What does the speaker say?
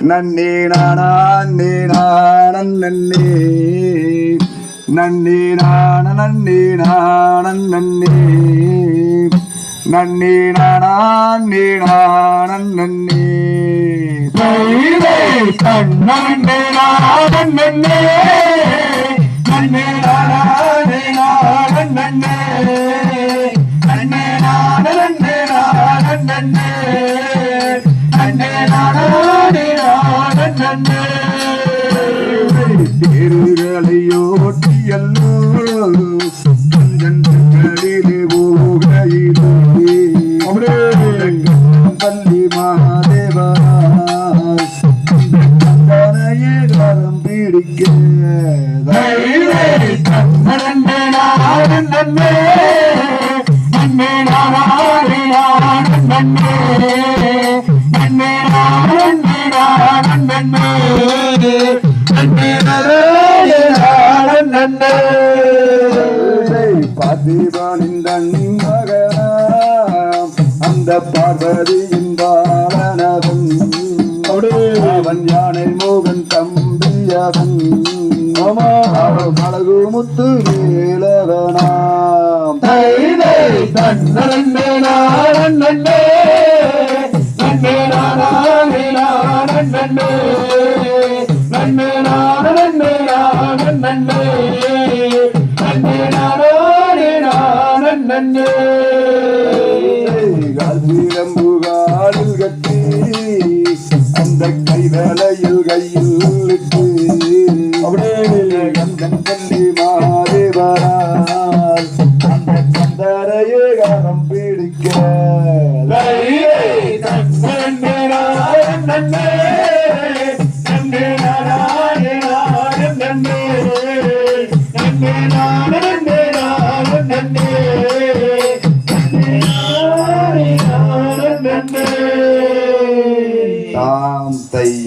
நன்னே நானே நானன் நன்னே. நன்னே நான நன்னே நானன் நன்னே. நன்னே நானே நானன் நன்னே. கண்ணே நாடன் நன்னே. நன்னே நன்னே. நன்னே நாடே நன்னே தேருகளையோட்டியல்லோ கஞ்சன்களிலே போகையிலே பள்ளி மாதேவராய் கரம் பிடிக்க நன்னே நன்னே நன்னே மகனாம் அந்த பார்வதியின் பாலனவன் அவன் யானை மோகன் தம்பியவன் அவன். அழகு முத்து வேலவனாம் நாடன் நன்னே நன்னே நாடன் நாடன் நன்னே நன்னே நாடே நாடன் நன்னே காலில் கட்டி அந்த கைவேலையில் கையில் இட்டு அப்படியே கந்தன் கல்லி மாதேவரால் அந்த கந்தரையே கரம் பிடிக்க. தைதை daí